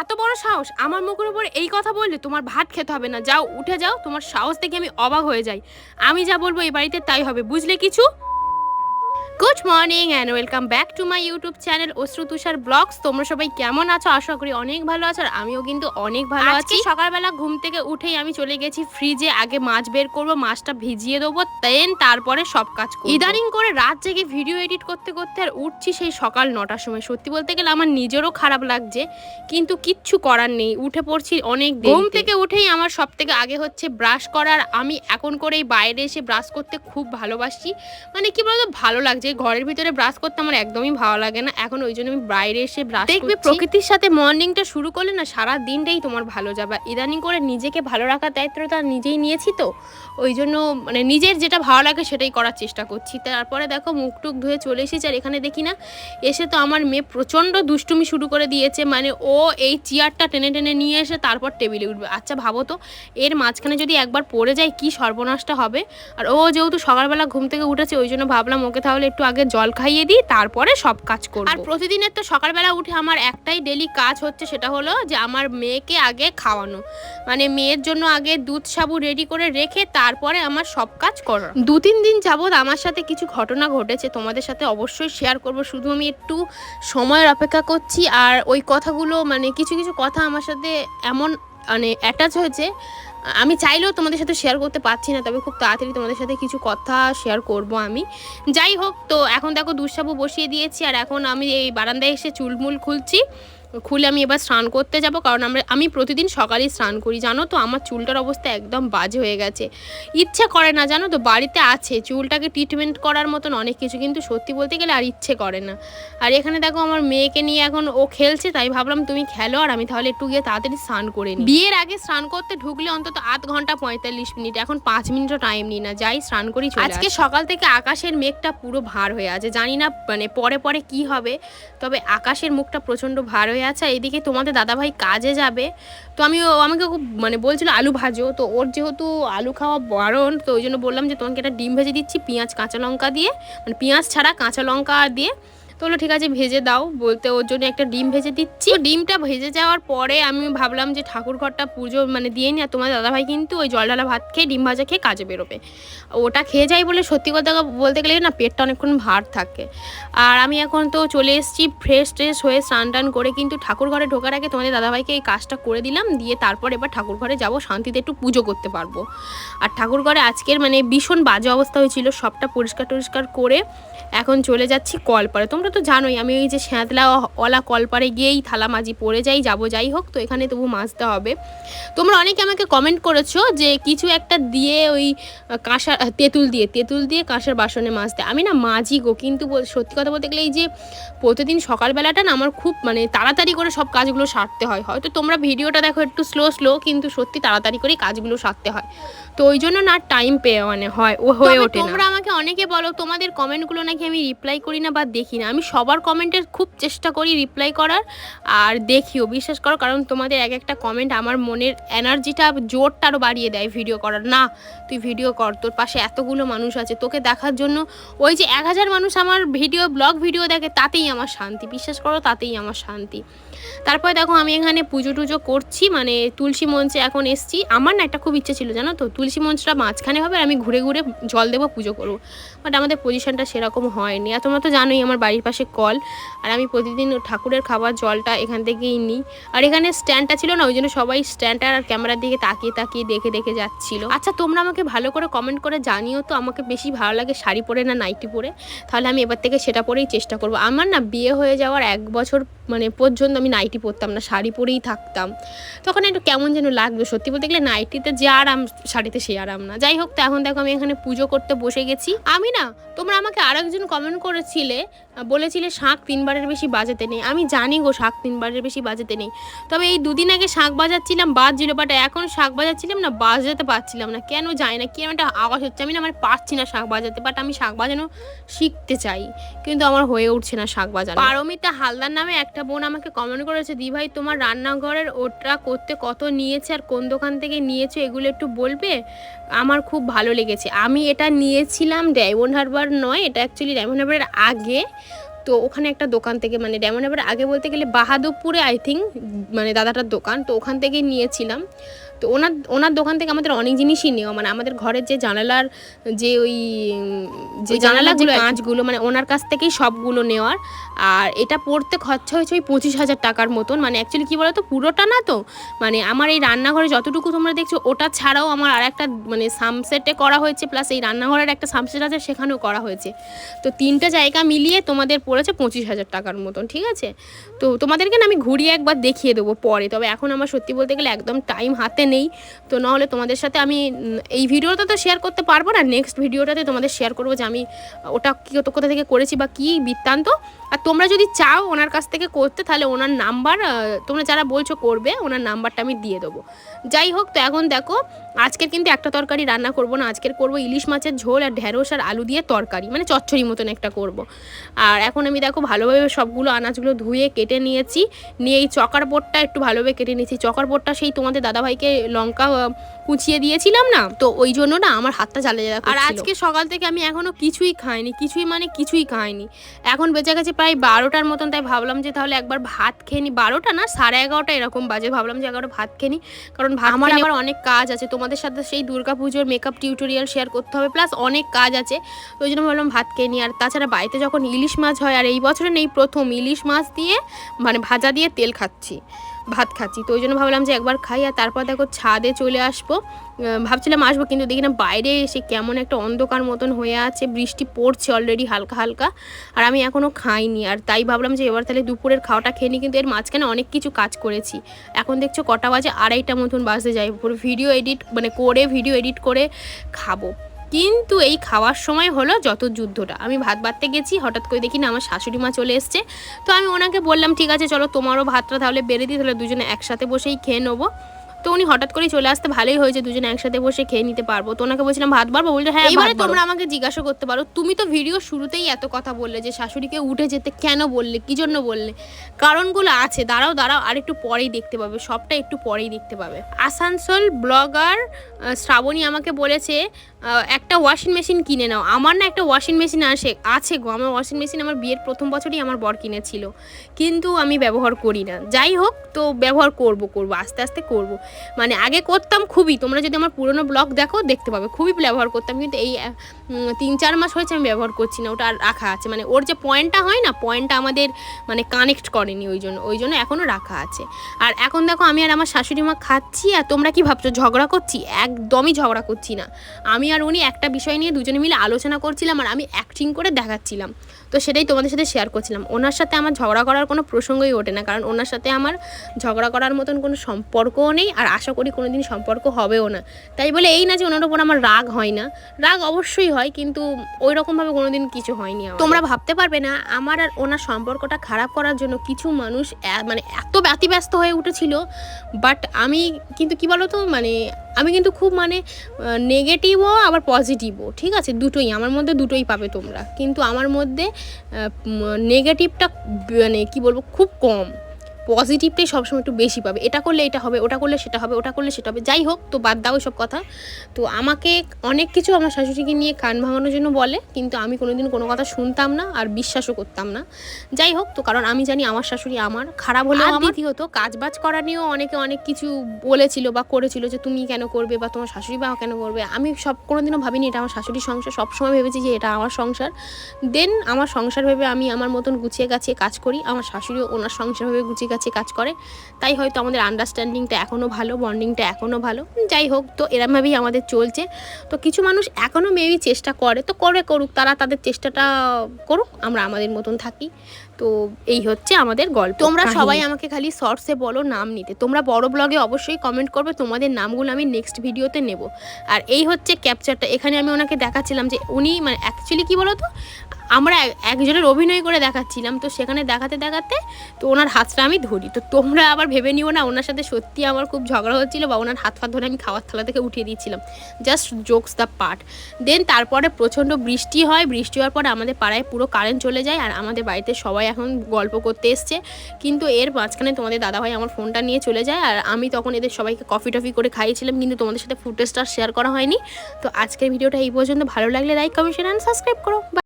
এত বড় সাহস, আমার মুখের উপর এই কথা বললে তোমার ভাত খেতে হবে না। যাও, উঠে যাও, তোমার সাহস দেখে আমি অবাক হয়ে যাই। আমি যা বলব এই বাড়িতে তাই হবে, বুঝলে কিছু? Good morning and welcome back to my YouTube channel Ashru Tushar vlogs তোমরা সবাই কেমন আছো? আশা করি অনেক ভালো আছো আর আমিও কিন্তু অনেক ভালো আছি। সকালবেলা ঘুম থেকে উঠেই আমি চলে গেছি ফ্রিজে আগে মাছ বের করব মাছটা ভিজিয়ে দেবো দেন তারপরে সব কাজ করব। ইদানিং করে রাত জেগে ভিডিও এডিট করতে করতে আর উঠছি সেই সকাল নটার সময়। সত্যি বলতে গেলে আমার নিজেরও খারাপ লাগছে কিন্তু কিচ্ছু করার নেই। উঠে পড়ছি অনেক ঘুম থেকে উঠেই আমার সব থেকে আগে হচ্ছে ব্রাশ করার। আমি এখন করেই বাইরে এসে ব্রাশ করতে খুব ভালোবাসি। মানে কি বলতো ভালো লাগছে ঘরের ভিতরে ব্রাশ করতে আমার একদমই ভালো লাগে না। এখন ওই জন্য আমি বাইরে এসে ব্রাশ দেখবে প্রকৃতির সাথে মর্নিংটা শুরু করলে না সারা দিনটাই তোমার ভালো যাবে। ইদানিং করে নিজেকে ভালো রাখার দায়িত্বটা নিজেই নিয়েছি তো। ওই জন্য মানে নিজের যেটা ভালো লাগে সেটাই করার চেষ্টা করছি। তারপরে দেখো মুখ টুক ধুয়ে চলে এসেছি আর এখানে দেখি না এসে তো আমার মেয়ে প্রচণ্ড দুষ্টুমি শুরু করে দিয়েছে। মানে ও এই চেয়ারটা টেনে টেনে নিয়ে এসে তারপর টেবিলে উঠবে। আচ্ছা ভাবো তো এর মাঝখানে যদি একবার পড়ে যায় কি সর্বনাশটা হবে? আর ও যেহেতু সকালবেলা ঘুম থেকে উঠেছে ওই জন্য ভাবলাম ওকে তাহলে একটু আগে জল খাইয়ে দিই তারপরে সব কাজ করব। আর প্রতিদিনের তো সকালবেলা উঠে আমার একটাই ডেলি কাজ হচ্ছে সেটা হলো যে আমার মেয়েকে আগে খাওয়ানো। মানে মেয়ের জন্য আগে দুধ সাবু রেডি করে রেখে তারপরে আমার সব কাজ করা দু তিন দিন যাবৎ আমার সাথে কিছু ঘটনা ঘটেছে তোমাদের সাথে অবশ্যই শেয়ার করব। শুধু আমি একটু সময়ের অপেক্ষা করছি আর ওই কথাগুলো মানে কিছু কিছু কথা আমার সাথে এমন মানে অ্যাটাচ হয়েছে আমি চাইলেও তোমাদের সাথে শেয়ার করতে পারছি না, তবে খুব তাড়াতাড়ি তোমাদের সাথে কিছু কথা শেয়ার করব আমি। যাই হোক, তো এখন দেখো দুঃসাবু বসিয়ে দিয়েছি, আর এখন আমি এই বারান্দায় এসে চুলমুল খুলছি। খুলে আমি এবার স্নান করতে যাব কারণ আমরা আমি প্রতিদিন সকালেই স্নান করি জানো তো? আমার চুলটার অবস্থা একদম বাজে হয়ে গেছে। ইচ্ছে করে না জানো তো? বাড়িতে আছে চুলটাকে ট্রিটমেন্ট করার মতন অনেক কিছু কিন্তু সত্যি বলতে গেলে আর ইচ্ছে করে না। আর এখানে দেখো আমার মেয়েকে নিয়ে এখন ও খেলছে তাই ভাবলাম তুমি খেলো আর আমি তাহলে একটু গিয়ে তাড়াতাড়ি স্নান করে নিই। বিয়ের আগে স্নান করতে ঢুকলে অন্তত আধ ঘণ্টা পঁয়তাল্লিশ মিনিট এখন পাঁচ মিনিটও টাইম নিই না যাই স্নান করি আজকে সকাল থেকে আকাশের মেঘটা পুরো ভার হয়ে আছে জানি না মানে পরে পরে কি হবে তবে আকাশের মুখটা প্রচণ্ড ভার হয়ে আছে, আর এদিকে তোমাদের দাদাভাই কাজে যাবে। তো আমি ও আমাকে মানে বলছিল আলু ভাজো, তো ওর যেহেতু আলু খাওয়া বারণ, তো ওই জন্য বললাম যে তোমাকে একটা ডিম ভেজে দিচ্ছি, পেঁয়াজ, কাঁচা লঙ্কা দিয়ে মানে পেঁয়াজ ছাড়া কাঁচা লঙ্কা দিয়ে। তো বলল, ঠিক আছে, ভেজে দাও। বলতে ওর জন্য একটা ডিম ভেজে দিচ্ছি। ডিমটা ভেজে যাওয়ার পরে আমি ভাবলাম যে ঠাকুর ঘরটা পুজো মানে দিয়ে নি, আর তোমার দাদাভাই কিন্তু ওই জল ঢালা ভাত খেয়ে ডিম ভাজা খেয়ে কাজে বেরোবে। ওটা খেয়ে যাই বলে সত্যি কথা বলতে গেলে না পেটটা অনেকক্ষণ ভার থাকে। আর আমি এখন তো চলে এসেছি ফ্রেশ ট্রেশ হয়ে স্নান টান করে কিন্তু ঠাকুর ঘরে ঢোকার আগে তোমাদের দাদাভাইকে এই কাজটা করে দিলাম। দিয়ে তারপর এবার ঠাকুর ঘরে যাব, শান্তিতে একটু পুজো করতে পারব। আর ঠাকুর ঘরে আজকের মানে ভীষণ বাজে অবস্থা হয়েছিল, সবটা পরিষ্কার টরিষ্কার করে এখন চলে যাচ্ছি কল পরে তোমরা তো জানোই আমি ওই যে স্যাঁতলা ওলা কলপারে গিয়েই থালা মাঝি পড়ে যাই যাব যাই হোক তো এখানে তবু মাজতে হবে। তোমরা অনেকে আমাকে কমেন্ট করেছ যে কিছু একটা দিয়ে ওই কাঁসার তেঁতুল দিয়ে তেঁতুল দিয়ে কাঁসার বাসনে মাজতে আমি না মাজি গো কিন্তু সত্যি কথা বলতে গেলে এই যে প্রতিদিন সকালবেলাটা না আমার খুব মানে তাড়াতাড়ি করে সব কাজগুলো সারতে হয়। হয়তো তোমরা ভিডিওটা দেখো একটু স্লো স্লো কিন্তু সত্যি তাড়াতাড়ি করেই কাজগুলো সারতে হয়। তো ওই জন্য না টাইম পেয়ে মানে হয় ও হয়ে ওঠে তোমরা আমাকে অনেকে বলো তোমাদের কমেন্টগুলো নাকি আমি রিপ্লাই করি না বা দেখি না। আমি সবার কমেন্টের খুব চেষ্টা করি রিপ্লাই করার। আর দেখিও, বিশ্বাস করো, কারণ তোমাদের এক একটা কমেন্ট আমার মনের এনার্জিটা জোরটা আরও বাড়িয়ে দেয় ভিডিও করার। না, তুই ভিডিও কর, তোর পাশে এতগুলো মানুষ আছে, তোকে দেখার জন্য ওই যে এক হাজার মানুষ আমার ভিডিও ব্লগ ভিডিও দেখে, তাতেই আমার শান্তি। বিশ্বাস করো, তাতেই আমার শান্তি। তারপরে দেখো, আমি এখানে পুজো টুজো করছি মানে তুলসী মঞ্চে এখন এসছি। আমার না একটা খুব ইচ্ছে ছিল, জানো তো? তুলসী মঞ্চটা মাঝখানে হবে আমি ঘুরে ঘুরে জল দেবো, পুজো করব। বাট আমাদের পজিশনটা সেরকম হয়নি। আর তোমরা তো জানোই, আমার বাড়ির পাশে কল আর আমি প্রতিদিন ঠাকুরের খাবার জলটা এখান থেকেই নিই। আর এখানে স্ট্যান্ডটা ছিল না ওই জন্য সবাই স্ট্যান্ডটা আর ক্যামেরার দিকে তাকিয়ে তাকিয়ে দেখে দেখে যাচ্ছিল। আচ্ছা তোমরা আমাকে ভালো করে কমেন্ট করে জানিও তো, আমাকে বেশি ভালো লাগে শাড়ি পরে না নাইটি পরে। তাহলে আমি এবার থেকে সেটা পরেই চেষ্টা করব। আমার না বিয়ে হয়ে যাওয়ার এক বছর মানে পর্যন্ত আমি নাইটি পরতাম না, শাড়ি পরেই থাকতাম। তখন একটু কেমন যেন লাগবে সত্যি বলতে গেলে নাইটিতে যে আরাম, শাড়িতে সে আরাম না। যাই হোক, তো এখন দেখো আমি এখানে পুজো করতে বসে গেছি। আমি না, তোমরা আমাকে আরেকজন কমেন্ট করেছিলে বলেছিলে শাঁখ তিনবারের বেশি বাজাতে নেই। আমি জানি গো শাঁখ তিনবারের বেশি বাজাতে নেই। তবে এই দুদিন আগে শাঁখ বাজাচ্ছিলাম বাজছিল বাট এখন শাঁখ বাজাচ্ছিলাম না, বাজাতে পারছিলাম না। কেন যায় না কেন একটা আওয়াজ হচ্ছে, আমি না আমার পারছি না শাঁখ বাজাতে বাট আমি শাঁখ বাজানো শিখতে চাই। কিন্তু আমার হয়ে উঠছে না শাঁখ বাজানো। পারমিতা হালদার নামে একটা বোন আমাকে কমেন্ট করেছে, দি ভাই, তোমার রান্নাঘরের ওটা করতে কত নিয়েছে আর কোন দোকান থেকে নিয়েছো, এগুলো একটু বলবে? আমার খুব ভালো লেগেছে। আমি এটা নিয়েছিলাম ডায়মন্ড হারবার নয়, এটা অ্যাকচুয়ালি ডায়মন্ড হারবারের আগে। তো ওখানে একটা দোকান থেকে মানে ডেমন এবার আগে বলতে গেলে বাহাদুরপুরে আই থিঙ্ক মানে দাদাটার দোকান তো ওখান থেকেই নিয়েছিলাম। তো ওনার ওনার দোকান থেকে আমাদের অনেক জিনিসই নেওয়া মানে আমাদের ঘরের যে জানালার যে ওই যে জানালাগুলো কাঁচগুলো মানে ওনার কাছ থেকেই সবগুলো নেওয়ার। আর এটা পড়তে খরচা হয়েছে ওই পঁচিশ হাজার টাকার মতন। মানে অ্যাকচুয়ালি কী বলতো, পুরোটা না তো? মানে আমার এই রান্নাঘরে যতটুকু তোমরা দেখছ, ওটা ছাড়াও আমার আর একটা মানে সামসেটে করা হয়েছে প্লাস এই রান্নাঘরের একটা সামসেট আছে, সেখানেও করা হয়েছে। তো তিনটা জায়গা মিলিয়ে তোমাদের পড়েছে পঁচিশ হাজার টাকার মতন, ঠিক আছে? তো তোমাদেরকে না আমি ঘুরিয়ে একবার দেখিয়ে দেবো পরে, তবে এখন আমার সত্যি বলতে গেলে একদম টাইম হাতে নেই। তো নাহলে তোমাদের সাথে আমি এই ভিডিওটা তো শেয়ার করতে পারব না নেক্সট ভিডিওটাতে তোমাদের শেয়ার করব যে আমি ওটা কী, কোথা থেকে করেছি বা কী বৃত্তান্ত। আর তোমরা যদি চাও ওনার কাছ থেকে করতে তাহলে ওনার নাম্বার তোমরা যারা বলছো করবে ওনার নাম্বারটা আমি দিয়ে দেবো। যাই হোক তো এখন দেখো আজকের কিন্তু একটা তরকারি রান্না করব না আজকের করব ইলিশ মাছের ঝোল আর ঢেঁড়স আর আলু দিয়ে তরকারি মানে চচ্চড়ি মতন একটা করব। আর এখন আমি দেখো ভালোভাবে সবগুলো আনাজগুলো ধুয়ে কেটে নিয়েছি নিয়ে এই চকার বোটটা একটু ভালোভাবে কেটে নিয়েছি। চকার বোটটা সেই তোমাদের দাদাভাইকে লঙ্কা কুচিয়ে দিয়েছিলাম না তো ওই জন্য না আমার হাতটা জ্বালা জ্বালা আর আজকে সকাল থেকে আমি এখনও কিছুই খাইনি কিছুই মানে কিছুই খাইনি। এখন বেঁচে গেছে প্রায় বারোটার মতন তাই ভাবলাম যে তাহলে একবার ভাত খেয়ে নি। বারোটা না সাড়ে এগারোটা এরকম বাজে। ভাবলাম যে এগারোটা ভাত খেয়ে নি। কারণ আমার আবার অনেক কাজ আছে। তোমাদের সাথে সেই দুর্গা পুজোর মেকআপ টিউটোরিয়াল শেয়ার করতে হবে। প্লাস অনেক কাজ আছে। তো ওই জন্য ভাবলাম ভাত খেয়ে নি। আর তাছাড়া বাড়িতে যখন ইলিশ মাছ হয় আর এই বছরে নেই প্রথম ইলিশ মাছ দিয়ে মানে ভাজা দিয়ে তেল খাচ্ছি। ভাত খাচ্ছি। তো ওই জন্য ভাবলাম যে একবার খাই আর তারপর দেখো ছাদে চলে আসব। ভাবছিলাম আসব কিন্তু দেখি না বাইরে এসে কেমন একটা অন্ধকার মতন হয়ে আছে, বৃষ্টি পড়ছে অলরেডি হালকা হালকা আর আমি এখনও খাইনি। আর তাই ভাবলাম যে এবার তাহলে দুপুরের খাওয়াটা খেয়ে নিই কিন্তু এর মাঝখানে অনেক কিছু কাজ করেছি। এখন দেখছ কটা বাজে, আড়াইটা মতন বাজতে যাই পুরো ভিডিও এডিট মানে করে ভিডিও এডিট করে খাব। কিন্তু এই খাওয়ার সময় হলো যত যুদ্ধটা। আমি ভাত বাড়তে গেছি, হঠাৎ করে দেখি না আমার শাশুড়ি মা চলে এসছে। তো আমি ওনাকে বললাম, ঠিক আছে, চলো তোমারও ভাতটা তাহলে বেড়ে দিই, তাহলে দুজনে একসাথে বসেই খেয়ে নেব। তো উনি হঠাৎ করেই চলে আসতে ভালোই হয়েছে দুজনে একসাথে বসে খেয়ে নিতে পারব। তো ওনাকে বলছিলাম ভাত বাড়বো? বলছে হ্যাঁ এবারে তোমরা আমাকে জিজ্ঞাসা করতে পারো তুমি তো ভিডিও শুরুতেই এত কথা বললে যে শাশুড়িকে উঠে যেতে কেন বললে কি জন্য বললে? কারণগুলো আছে দাঁড়াও দাঁড়াও আর একটু পরেই দেখতে পাবে সবটা একটু পরেই দেখতে পাবে। আসানসোল ব্লগার শ্রাবণী আমাকে বলেছে একটা ওয়াশিং মেশিন কিনে নাও। আমার না একটা ওয়াশিং মেশিন আসে আছে গো আমার ওয়াশিং মেশিন আমার বিয়ের প্রথম বছরই আমার বর কিনেছিল। কিন্তু আমি ব্যবহার করি না। যাই হোক তো ব্যবহার করব করব আস্তে আস্তে করব। মানে আগে করতাম খুবই। তোমরা যদি আমার পুরনো ব্লগ দেখো, দেখতে পাবে। খুবই ব্যবহার করতাম, কিন্তু এই তিন চার মাস হয়েছে আমি ব্যবহার করছি না, ওটা রাখা আছে। মানে ওর যে পয়েন্টটা হয় না, পয়েন্টটা আমাদের মানে কানেক্ট করেনি ওই জন্য ওই জন্য এখনও রাখা আছে। আর এখন দেখো, আমি আর আমার শাশুড়ি মা খাচ্ছি, আর তোমরা কি ভাবছ, ঝগড়া করছি? একদমই ঝগড়া করছি না। আমি আর উনি একটা বিষয় নিয়ে দুজনে মিলে আলোচনা করছিলাম, আর আমি অ্যাক্টিং করে দেখাচ্ছিলাম। তো সেটাই তোমাদের সাথে শেয়ার করছিলাম। ওনার সাথে আমার ঝগড়া করার কোনো প্রসঙ্গই ওঠে না, কারণ ওনার সাথে আমার ঝগড়া করার মতন কোনো সম্পর্কও নেই আর আশা করি কোনো দিন সম্পর্ক হবেও না। তাই বলে এই না যে ওনার উপর আমার রাগ হয় না। রাগ অবশ্যই হয়, কিন্তু ওই রকমভাবে কোনো দিন কিছু হয়নি তোমরা ভাবতে পারবে না, আমার আর ওনার সম্পর্কটা খারাপ করার জন্য কিছু মানুষ মানে এত ব্যতিব্যস্ত হয়ে উঠেছিল। বাট আমি কিন্তু কি বলতো মানে আমি কিন্তু খুব মানে নেগেটিভও আবার পজিটিভও, ঠিক আছে? দুটোই, আমার মধ্যে দুটোই পাবে তোমরা। কিন্তু আমার মধ্যে নেগেটিভটা মানে কি বলব, খুব কম। পজিটিভটাই সবসময় একটু বেশি পাবে। এটা করলে এটা হবে ওটা করলে সেটা হবে ওটা করলে সেটা হবে। যাই হোক তো বাদ দাও সব কথা। তো আমাকে অনেক কিছু আমার শাশুড়িকে নিয়ে কান ভাঙানোর জন্য বলে কিন্তু আমি কোনোদিন কোনো কথা শুনতাম না আর বিশ্বাসও করতাম না। যাই হোক তো কারণ আমি জানি আমার শাশুড়ি আমার খারাপ হলেও আমার। হতো কাজ বাজ করা নিয়েও অনেকে অনেক কিছু বলেছিল বা করেছিল যে তুমি কেন করবে বা তোমার শাশুড়ি বা কেন করবে। আমি সব কোনোদিনও ভাবিনি এটা আমার শাশুড়ির সংসার। সবসময় ভেবেছি যে এটা আমার সংসার। দেন আমার সংসার ভেবে আমি আমার মতন গুছিয়ে গাছিয়ে কাজ করি। আমার শাশুড়িও ওনার সংসার ভেবে গুছিয়ে গাছিয়ে কাজ করে তাই হয়তো আমাদের আন্ডারস্ট্যান্ডিংটা এখনও ভালো বন্ডিংটা এখনও ভালো। যাই হোক তো এরমভাবেই আমাদের চলছে। তো কিছু মানুষ এখনও মেবি চেষ্টা করে তো করে করুক তারা তাদের চেষ্টাটা করুক আমরা আমাদের মতন থাকি। তো এই হচ্ছে আমাদের গল্প তোমরা সবাই আমাকে খালি শর্টসে বলো নাম নিতে। তোমরা বড় ব্লগে অবশ্যই কমেন্ট করবে তোমাদের নামগুলো আমি নেক্সট ভিডিওতে নেব। আর এই হচ্ছে ক্যাপচারটা এখানে আমি ওনাকে দেখাচ্ছিলাম যে উনি মানে অ্যাকচুয়ালি কী বলো তো আমরা এক- একজনের অভিনয় করে দেখাচ্ছিলাম, তো সেখানে দেখাতে দেখাতে তো ওনার হাতটা আমি ধরি। তো তোমরা আবার ভেবে নিও না, ওনার সাথে সত্যি আমার খুব ঝগড়া হচ্ছিল বা ওনার হাত ফাত ধরে আমি খাওয়ার থালা থেকে উঠিয়ে দিয়েছিলাম। Just jokes the part then তারপরে প্রচণ্ড বৃষ্টি হয়, বৃষ্টি হওয়ার পরে আমাদের পাড়ায় পুরো কারেন্ট চলে যায় আর আমাদের বাড়িতে সবাই এখন গল্প করতে এসছে। কিন্তু এর মাঝখানে তোমাদের দাদাভাই আমার ফোনটা নিয়ে চলে যায় আর আমি তখন এদের সবাইকে কফি টফি করে খাইয়েছিলাম, কিন্তু তোমাদের সাথে ফুটেজটা শেয়ার করা হয়নি। তো আজকের ভিডিওটা এই পর্যন্ত। ভালো লাগলে লাইক কমেন্ট অ্যান্ড সাবস্ক্রাইব করো.